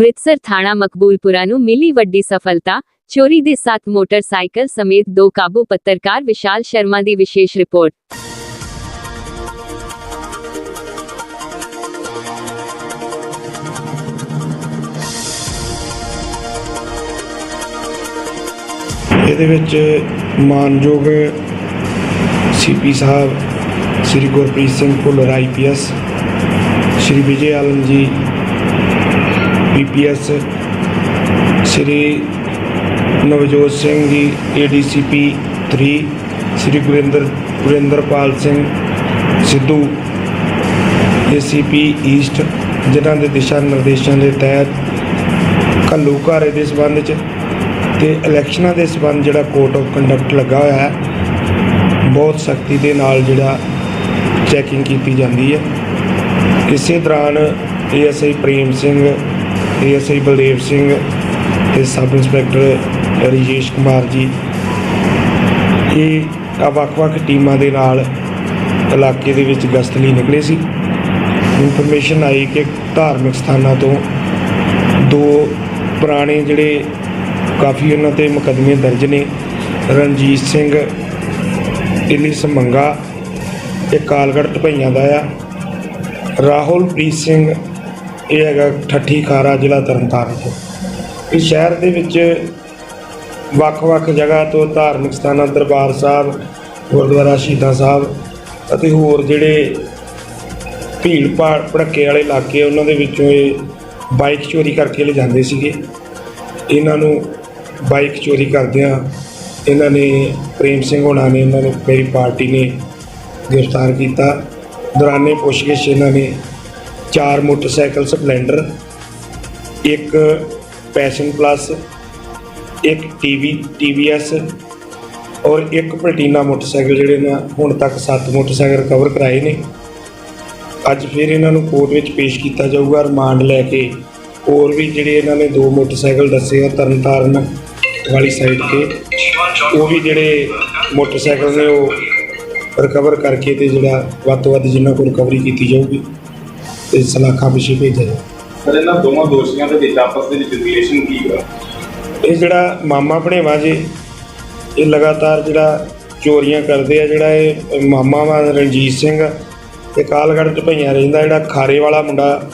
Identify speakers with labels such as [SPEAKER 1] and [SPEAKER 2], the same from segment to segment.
[SPEAKER 1] ਅੰਮ੍ਰਿਤਸਰ ਥਾਣਾ ਮਕਬੂਲਪੁਰਾ ਨੂੰ ਮਿਲੀ ਵੱਡੀ ਸਫਲਤਾ ਚੋਰੀ ਦੇ 7 ਮੋਟਰਸਾਈਕਲ ਸਮੇਤ ਦੋ ਕਾਬੂ ਪੱਤਰਕਾਰ ਵਿਸ਼ਾਲ ਸ਼ਰਮਾ ਦੀ ਵਿਸ਼ੇਸ਼ ਰਿਪੋਰਟ
[SPEAKER 2] ਇਹਦੇ ਵਿੱਚ ਮਾਨਯੋਗ ਸੀਪੀ ਸਾਹਿਬ Shri Gurpreet Singh Bhullar IPS Shri Vijay Alam ji PPS Shri Navjot Singh ji ADCP 3 Shri Gurinder, Gurinderpal Singh Sidhu ACP east ਜਿਨ੍ਹਾਂ ਦੇ ਦਿਸ਼ਾ ਨਿਰਦੇਸ਼ਾਂ ਦੇ ਤਹਿਤ ਘੱਲੂ ਘਾਰੇ ਦੇ ਸਬੰਧ 'ਚ ਤੇ ਇਲੈਕਸ਼ਨਾਂ ਦੇ ਸਬੰਧ ਜਿਹੜਾ ਕੋਡ ਆਫ ਕੰਡਕਟ ਲੱਗਾ ਹੋਇਆ ਹੈ, ਬਹੁਤ ਸਖਤੀ ਦੇ ਨਾਲ ਜਿਹੜਾ ਚੈਕਿੰਗ ਕੀਤੀ ਜਾਂਦੀ ਹੈ। ਇਸੇ ਦੌਰਾਨ ਏਐਸਆਈ ਪ੍ਰੇਮ ਸਿੰਘ ਏਐਸਆਈ ਬਲਦੇਵ ਸਿੰਘ ਤੇ ਸਬ ਇੰਸਪੈਕਟਰ ਰਜੇਸ਼ ਕੁਮਾਰ ਜੀ। ਇਹ ਆ ਵੱਖ-ਵੱਖ ਟੀਮਾਂ ਦੇ ਨਾਲ ਇਲਾਕੇ ਦੇ ਵਿੱਚ ਗਸ਼ਤ ਲਈ ਨਿਕਲੇ ਸੀ। ਇਨਫੋਰਮੇਸ਼ਨ ਆਈ ਕਿ ਧਾਰਮਿਕ ਸਥਾਨਾਂ ਤੋਂ ਦੋ ਪੁਰਾਣੇ ਜਿਹੜੇ ਕਾਫੀ ਉਹਨਾਂ ਤੇ ਮੁਕੱਦਮੇ ਦਰਜ ਨੇ, ਰਣਜੀਤ ਸਿੰਘ ਇਲੀਸ ਮੰਗਾ ਇਹ ਕਾਲਗੜ੍ਹ ਢਪਈਆਂ ਦਾ ਆ। ਰਾਹੁਲਪ੍ਰੀਤ ਸਿੰਘ ਇਹ ਹੈਗਾ ਠੱਠੀ ਖਾਰਾ ਜ਼ਿਲ੍ਹਾ ਤਰਨਤਾਰਨ ਤੋਂ। ਇਸ ਸ਼ਹਿਰ ਦੇ ਵਿੱਚ ਵੱਖ-ਵੱਖ ਜਗ੍ਹਾ ਤੋਂ ਧਾਰਮਿਕ ਸਥਾਨਾਂ, ਦਰਬਾਰ ਸਾਹਿਬ, ਗੁਰਦੁਆਰਾ ਸ਼ਹੀਦਾਂ ਸਾਹਿਬ ਅਤੇ ਹੋਰ ਜਿਹੜੇ ਭੀੜ ਭਾੜ ਭੜੱਕੇ ਵਾਲੇ ਇਲਾਕੇ ਉਹਨਾਂ ਦੇ ਵਿੱਚੋਂ ਇਹ ਬਾਈਕ ਚੋਰੀ ਕਰਕੇ ਲਿਜਾਂਦੇ ਸੀਗੇ। ਇਹਨਾਂ ਨੂੰ ਬਾਈਕ ਚੋਰੀ ਕਰਦਿਆਂ ਇਹਨਾਂ ਨੇ ਪ੍ਰੇਮ ਸਿੰਘ ਹੋਣਾ ਨੇ, ਇਹਨਾਂ ਨੂੰ ਮੇਰੀ ਪਾਰਟੀ ਨੇ ਗ੍ਰਿਫਤਾਰ ਕੀਤਾ। ਦੌਰਾਨੇ ਪੁੱਛਗਿੱਛ ਇਹਨਾਂ ਨੇ ਚਾਰ ਮੋਟਰਸਾਈਕਲ ਸਪਲੈਂਡਰ, ਇੱਕ ਪੈਸ਼ਨ ਪਲੱਸ, ਇੱਕ ਟੀਵੀ, ਟੀਵੀਐਸ ਔਰ ਇੱਕ ਪਲਟੀਨਾ ਮੋਟਰਸਾਈਕਲ ਜਿਹੜੇ ਨੇ ਹੁਣ ਤੱਕ 7 ਮੋਟਰਸਾਈਕਲ ਰਿਕਵਰ ਕਰਾਏ ਨੇ। ਅੱਜ ਫਿਰ ਇਹਨਾਂ ਨੂੰ ਕੋਰਟ ਵਿੱਚ ਪੇਸ਼ ਕੀਤਾ ਜਾਊਗਾ, ਰਿਮਾਂਡ ਲੈ ਕੇ। ਹੋਰ ਵੀ ਜਿਹੜੇ ਇਹਨਾਂ ਨੇ ਦੋ ਮੋਟਰਸਾਈਕਲ ਦੱਸੇ ਆ, ਤਰਨਤਾਰਨ ਵਾਲੀ ਸਾਈਡ ਤੇ, ਉਹ ਵੀ ਜਿਹੜੇ ਮੋਟਰਸਾਈਕਲ ਨੇ ਉਹ ਰਿਕਵਰ ਕਰਕੇ ਤੇ ਜਿਹੜਾ ਵੱਧ ਤੋਂ ਵੱਧ ਜਿੰਨਾ ਕੋਲ ਰਿਕਵਰੀ ਕੀਤੀ ਜਾਊਗੀ। ਤੇ ਸਲਾਖਾਂ ਪਿੱਛੇ ਭੇਜਿਆ ਜਾਊ
[SPEAKER 3] ਸਰ ਇਹਨਾਂ ਦੋਵਾਂ ਦੋਸ਼ੀਆਂ ਦੇ ਵਿੱਚ ਆਪਸ ਦੇ ਵਿੱਚ ਰਿਲੇਸ਼ਨ ਕੀ ਹੈ
[SPEAKER 2] ਇਹ ਜਿਹੜਾ ਮਾਮਾ ਭਣੇਵਾ ਜੀ ਇਹ ਲਗਾਤਾਰ ਜਿਹੜਾ ਚੋਰੀਆਂ ਕਰਦੇ ਆ ਜਿਹੜਾ ਇਹ ਮਾਮਾ ਵਾ ਰਣਜੀਤ ਸਿੰਘ ਤੇ ਕਾਲਗੜ੍ਹ ਢਪਈਆਂ ਰਹਿੰਦਾ ਜਿਹੜਾ ਖਾਰੇ ਵਾਲਾ ਮੁੰਡਾ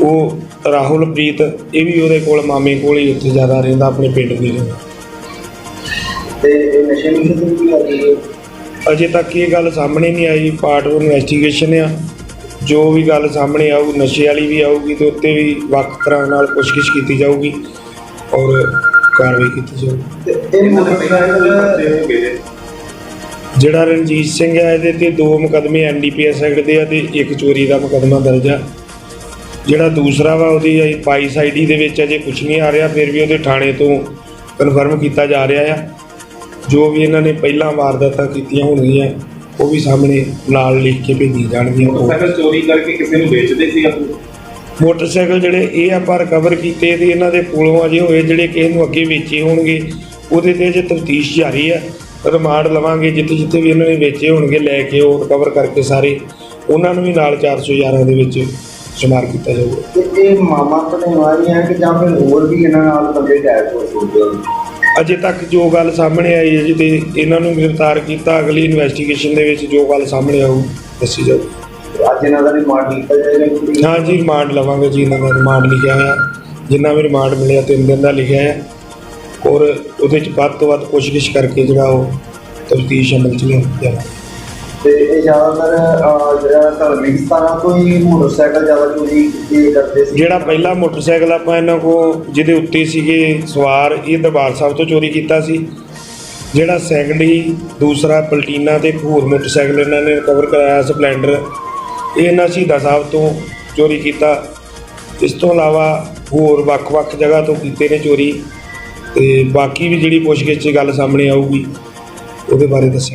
[SPEAKER 2] ਉਹ ਰਾਹੁਲਪ੍ਰੀਤ ਇਹ ਵੀ ਉਹਦੇ ਕੋਲ ਮਾਮੇ ਕੋਲ ਹੀ ਉੱਥੇ ਜ਼ਿਆਦਾ ਰਹਿੰਦਾ ਆਪਣੇ ਪਿੰਡ ਨਹੀਂ ਰਹਿੰਦਾ।
[SPEAKER 4] ਤੇ ਇਹ ਨਸ਼ੇ ਨੂੰ ਕਿਤੇ ਵੀ ਲੱਗੀ ਹੈ
[SPEAKER 2] ਅਜੇ ਤੱਕ ਇਹ ਗੱਲ ਸਾਹਮਣੇ ਨਹੀਂ ਆਈ ਪਾਰਟ ਆਫ ਇਨਵੈਸਟੀਗੇਸ਼ਨ ਆ। ਜੋ ਵੀ ਗੱਲ ਸਾਹਮਣੇ ਆਊ ਨਸ਼ੇ ਵਾਲੀ ਵੀ ਆਊਗੀ ਤੇ ਉੱਤੇ ਵੀ ਵੱਖ ਤਰ੍ਹਾਂ ਨਾਲ ਪੁੱਛਗਿੱਛ ਕੀਤੀ ਜਾਊਗੀ ਔਰ ਕਾਰਵਾਈ ਕੀਤੀ ਜਾਊਗੀ।
[SPEAKER 4] ਇਹ
[SPEAKER 2] ਜਿਹੜਾ ਰਣਜੀਤ ਸਿੰਘ ਹੈ ਇਹਦੇ ਤੇ ਦੋ ਮੁਕਦਮੇ ਐਨਡੀਪੀਐਸ ਐਕਟ ਦੇ ਆ ਤੇ ਇੱਕ ਚੋਰੀ ਦਾ ਮੁਕਦਮਾ ਦਰਜ ਆ। ਜਿਹੜਾ ਦੂਸਰਾ ਵਾ ਉਹਦੀ 22 ਆਈਡੀ ਦੇ ਵਿੱਚ ਅਜੇ ਕੁਝ ਨਹੀਂ ਆ ਰਿਹਾ ਫਿਰ ਵੀ ਉਹਦੇ ਥਾਣੇ ਤੋਂ ਕਨਫਰਮ ਕੀਤਾ ਜਾ ਰਿਹਾ ਆ। ਜੋ ਵੀ ਇਹਨਾਂ ਨੇ ਪਹਿਲਾਂ ਵਾਰਦਾਤਾਂ ਕੀਤੀਆਂ ਹੋਣਗੀਆਂ ਉਹ ਵੀ ਸਾਹਮਣੇ ਨਾਲ ਲਿਖ ਕੇ ਭੇਜੀ ਜਾਣਗੀਆਂ।
[SPEAKER 3] ਮੋਟਰਸਾਈਕਲ ਚੋਰੀ ਕਰਕੇ ਕਿਸੇ ਨੂੰ ਵੇਚਦੇ ਸੀ ਆਪੂ?
[SPEAKER 2] ਮੋਟਰਸਾਈਕਲ ਜਿਹੜੇ ਇਹ ਆਪਾਂ ਰਿਕਵਰ ਕੀਤੇ ਤੇ ਇਹਨਾਂ ਦੇ ਕੋਲੋਂ ਅਜੇ ਹੋਏ ਜਿਹੜੇ ਕਿਸੇ ਨੂੰ ਅੱਗੇ ਵੇਚੇ ਹੋਣਗੇ ਉਹਦੇ ਤੇ ਅਜੇ ਤਫਤੀਸ਼ ਜਾਰੀ ਹੈ ਰਿਮਾਂਡ ਲਵਾਂਗੇ ਜਿੱਥੇ ਜਿੱਥੇ ਵੀ ਇਹਨਾਂ ਨੇ ਵੇਚੇ ਹੋਣਗੇ ਲੈ ਕੇ ਉਹ ਰਿਕਵਰ ਕਰਕੇ ਸਾਰੇ ਉਹਨਾਂ ਨੂੰ ਵੀ ਨਾਲ 411 ਦੇ ਵਿੱਚ ਸ਼ੁਮਾਰ ਕੀਤਾ ਜਾਊਗਾ।
[SPEAKER 4] ਤੇ ਇਹ ਮਾਮਾ ਵਾਲੀ ਹੈ ਕਿ ਜਾਂ ਫਿਰ ਹੋਰ ਵੀ ਇਹਨਾਂ ਨਾਲ ਬੰਦੇ ਅਟੈਚ ਹੋ ਸਕਦੇ ਹਨ
[SPEAKER 2] ਅਜੇ ਤੱਕ ਜੋ ਗੱਲ ਸਾਹਮਣੇ ਆਈ ਹੈ ਜੀ ਤੇ ਇਹਨਾਂ ਨੂੰ ਗ੍ਰਿਫਤਾਰ ਕੀਤਾ ਅਗਲੀ ਇਨਵੈਸਟੀਗੇਸ਼ਨ ਦੇ ਵਿੱਚ ਜੋ ਗੱਲ ਸਾਹਮਣੇ ਆਊ ਦੱਸੀ ਜਾਊ।
[SPEAKER 4] ਅੱਜ ਇਹਨਾਂ ਦਾ ਰਿਮਾਂਡ ਕੀਤਾ ਜਾਏਗਾ
[SPEAKER 2] ਹਾਂ। ਜੀ ਰਿਮਾਂਡ ਲਵਾਂਗੇ ਜੀ ਇਹਨਾਂ ਦਾ ਰਿਮਾਂਡ ਲਿਖਿਆ ਹੋਇਆ। ਜਿੰਨਾ ਵੀ ਰਿਮਾਂਡ ਮਿਲਿਆ ਤਿੰਨ ਦਿਨ ਦਾ ਲਿਖਿਆ ਹੈ। ਔਰ ਉਹਦੇ ਚ ਵੱਧ ਤੋਂ ਵੱਧ ਕੋਸ਼ਿਸ਼ ਕਰਕੇ ਜਿਹੜਾ ਉਹ ਤਫਤੀਸ਼ ਅਮਲ ਚ ਲਿਆਂਦਾ
[SPEAKER 4] ਤੇ ਇਹ ਜ਼ਿਆਦਾਤਰ ਅਹ, ਜਿਹੜਾ ਧਾਰਮਿਕ ਸਥਾਨਾਂ ਤੋਂ ਹੀ ਮੋਟਰਸਾਈਕਲ ਜ਼ਿਆਦਾ ਚੋਰੀ ਇਹ ਕਰਦੇ ਸੀ।
[SPEAKER 2] ਜਿਹੜਾ ਪਹਿਲਾ ਮੋਟਰਸਾਈਕਲ ਆਪਾਂ ਇਹਨਾਂ ਕੋ ਜਿਹਦੇ ਉੱਤੇ ਸੀਗੇ ਸਵਾਰ ਇਹ ਦਰਬਾਰ ਸਾਹਿਬ ਤੋਂ ਚੋਰੀ ਕੀਤਾ ਸੀ। ਜਿਹੜਾ ਸੈਕਿੰਡ ਹੀ ਦੂਸਰਾ ਪਲਟੀਨਾ ਤੇ ਇੱਕ ਹੋਰ ਮੋਟਰਸਾਈਕਲ ਇਹਨਾਂ ਨੇ ਰਿਕਵਰ ਕਰਾਇਆ ਸਪਲੈਂਡਰ। ਇਹ ਇਹਨਾਂ ਸ਼ਹੀਦਾਂ ਸਾਹਿਬ ਤੋਂ ਚੋਰੀ ਕੀਤਾ। ਇਸ ਤੋਂ ਇਲਾਵਾ ਹੋਰ ਵੱਖ-ਵੱਖ ਜਗ੍ਹਾ ਤੋਂ ਕੀਤੇ ਨੇ ਚੋਰੀ। ਤੇ ਬਾਕੀ ਵੀ ਜਿਹੜੀ ਪੁੱਛਗਿੱਛ 'ਚ ਗੱਲ ਸਾਹਮਣੇ ਆਊਗੀ ਉਹਦੇ ਬਾਰੇ ਦੱਸਿਆ